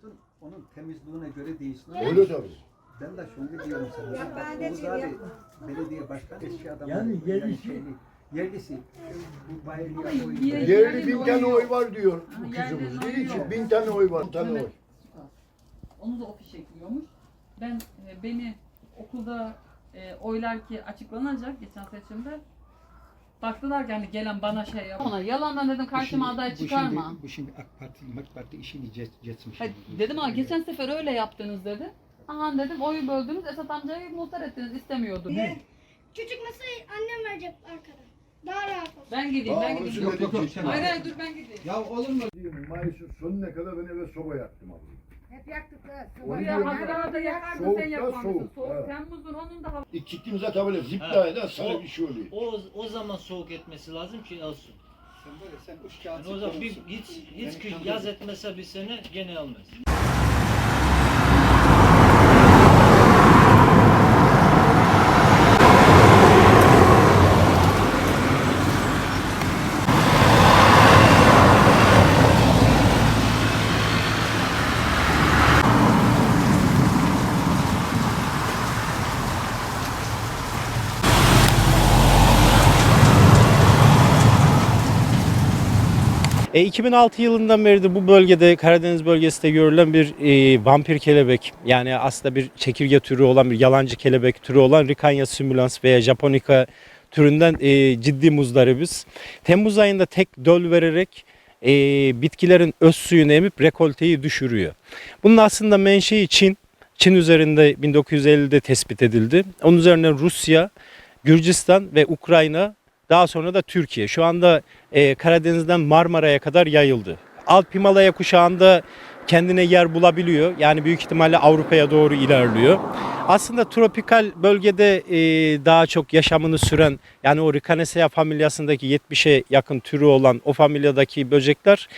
tutun onun temizliğine göre değişsin. Öyle tabii. Ben de şunu diyorum sana. Ya ben de Oğuz şey abi yapma. belediye başkanı eski adam. Yani yerlisi- şeyli, yerlisi. Bu oy. yer- Yerli bin tane oy var diyor bu kızımız. oy Dedi ki yok. bin tane oy var. Tane oy. Onu da o fiş ekliyormuş. Ben e, beni okulda e, oylar ki açıklanacak geçen seçimde. Baktılar ki hani gelen bana şey yap. Ona yalandan dedim karşıma aday çıkarma. Bu şimdi, bu şimdi AK Parti, AK Parti işini geç, geçmiş. Hayır, dedim ama geçen sefer öyle yaptınız dedi. Aha dedim oyu böldünüz Esat amcayı muhtar ettiniz istemiyordu. Çocuk nasıl annem verecek arkadan. Daha rahat olur. Ben gideyim ben Aa, gideyim. onu Yok, yok, yok, Hayır hayır dur ben gideyim. Ya olur mu? Mayıs'ın sonuna kadar ben eve soba yaktım abi. Hep yaktık da. Onu Ya diyorum Haziran'da ya. yakardın Soğukta sen yakmamışsın. soğuk, Soğuk, ha. Temmuz'un onun da hava. İlk gittiğimizde tabii böyle ziplayla sarı bir şey oluyor. O, o zaman soğuk etmesi lazım ki alsın. Sen böyle sen üç Yani kağıt o zaman bir, hiç, hiç kış yaz etmese bir sene gene almaz. E, 2006 yılından beridir bu bölgede Karadeniz bölgesinde görülen bir e, vampir kelebek yani aslında bir çekirge türü olan bir yalancı kelebek türü olan Ricania simulans veya Japonica türünden e, ciddi muzdaribiz. Temmuz ayında tek döl vererek e, bitkilerin öz suyunu emip rekolteyi düşürüyor. Bunun aslında menşei Çin. Çin üzerinde 1950'de tespit edildi. Onun üzerine Rusya, Gürcistan ve Ukrayna daha sonra da Türkiye. Şu anda e, Karadeniz'den Marmara'ya kadar yayıldı. Alp Himalaya kuşağında kendine yer bulabiliyor. Yani büyük ihtimalle Avrupa'ya doğru ilerliyor. Aslında tropikal bölgede e, daha çok yaşamını süren yani o Ricanaceae familyasındaki 70'e yakın türü olan o familyadaki böcekler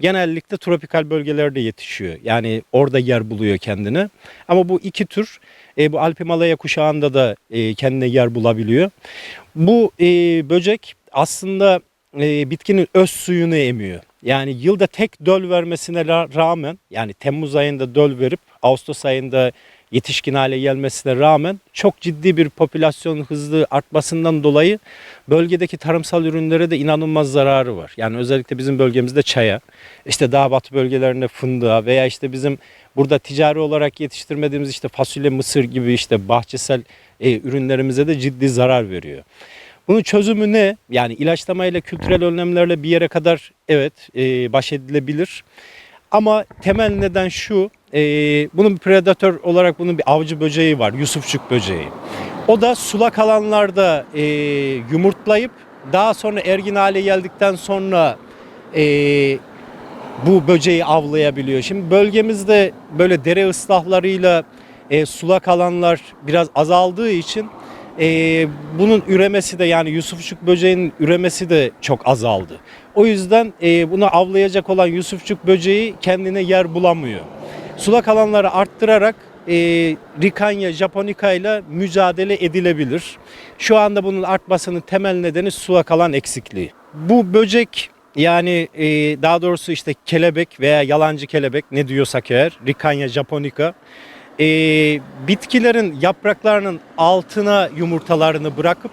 genellikle tropikal bölgelerde yetişiyor. Yani orada yer buluyor kendine. Ama bu iki tür e, bu Alp Himalaya kuşağında da e, kendine yer bulabiliyor. Bu e, böcek aslında e, bitkinin öz suyunu emiyor. Yani yılda tek döl vermesine ra- rağmen yani Temmuz ayında döl verip Ağustos ayında yetişkin hale gelmesine rağmen çok ciddi bir popülasyon hızlı artmasından dolayı bölgedeki tarımsal ürünlere de inanılmaz zararı var. Yani özellikle bizim bölgemizde çaya, işte daha batı bölgelerinde fındığa veya işte bizim burada ticari olarak yetiştirmediğimiz işte fasulye, mısır gibi işte bahçesel e, ürünlerimize de ciddi zarar veriyor. Bunun çözümü ne? Yani ilaçlamayla, kültürel önlemlerle bir yere kadar evet e, baş edilebilir. Ama temel neden şu, e, bunun bir predatör olarak bunun bir avcı böceği var, Yusufçuk böceği. O da sulak alanlarda e, yumurtlayıp daha sonra ergin hale geldikten sonra e, bu böceği avlayabiliyor. Şimdi bölgemizde böyle dere ıslahlarıyla e, sulak alanlar biraz azaldığı için e, bunun üremesi de yani Yusufçuk böceğinin üremesi de çok azaldı. O yüzden e, bunu avlayacak olan Yusufçuk böceği kendine yer bulamıyor. Sulak alanları arttırarak e, Ricania japonica ile mücadele edilebilir. Şu anda bunun artmasının temel nedeni sulak alan eksikliği. Bu böcek yani e, daha doğrusu işte kelebek veya yalancı kelebek ne diyorsak eğer Ricania japonica e, bitkilerin yapraklarının altına yumurtalarını bırakıp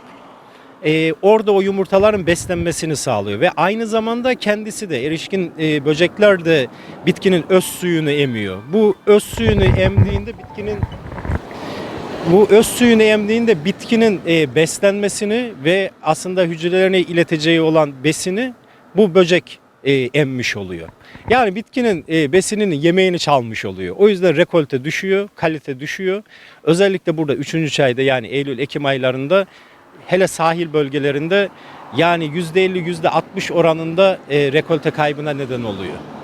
e, orada o yumurtaların beslenmesini sağlıyor ve aynı zamanda kendisi de erişkin e, böcekler de bitkinin öz suyunu emiyor. Bu öz suyunu emdiğinde bitkinin bu öz suyunu emdiğinde bitkinin e, beslenmesini ve aslında hücrelerine ileteceği olan besini bu böcek e, emmiş oluyor. Yani bitkinin e, besinini, yemeğini çalmış oluyor. O yüzden rekolte düşüyor, kalite düşüyor. Özellikle burada 3. çayda yani Eylül-Ekim aylarında hele sahil bölgelerinde yani %50 %60 oranında e, rekolte kaybına neden oluyor.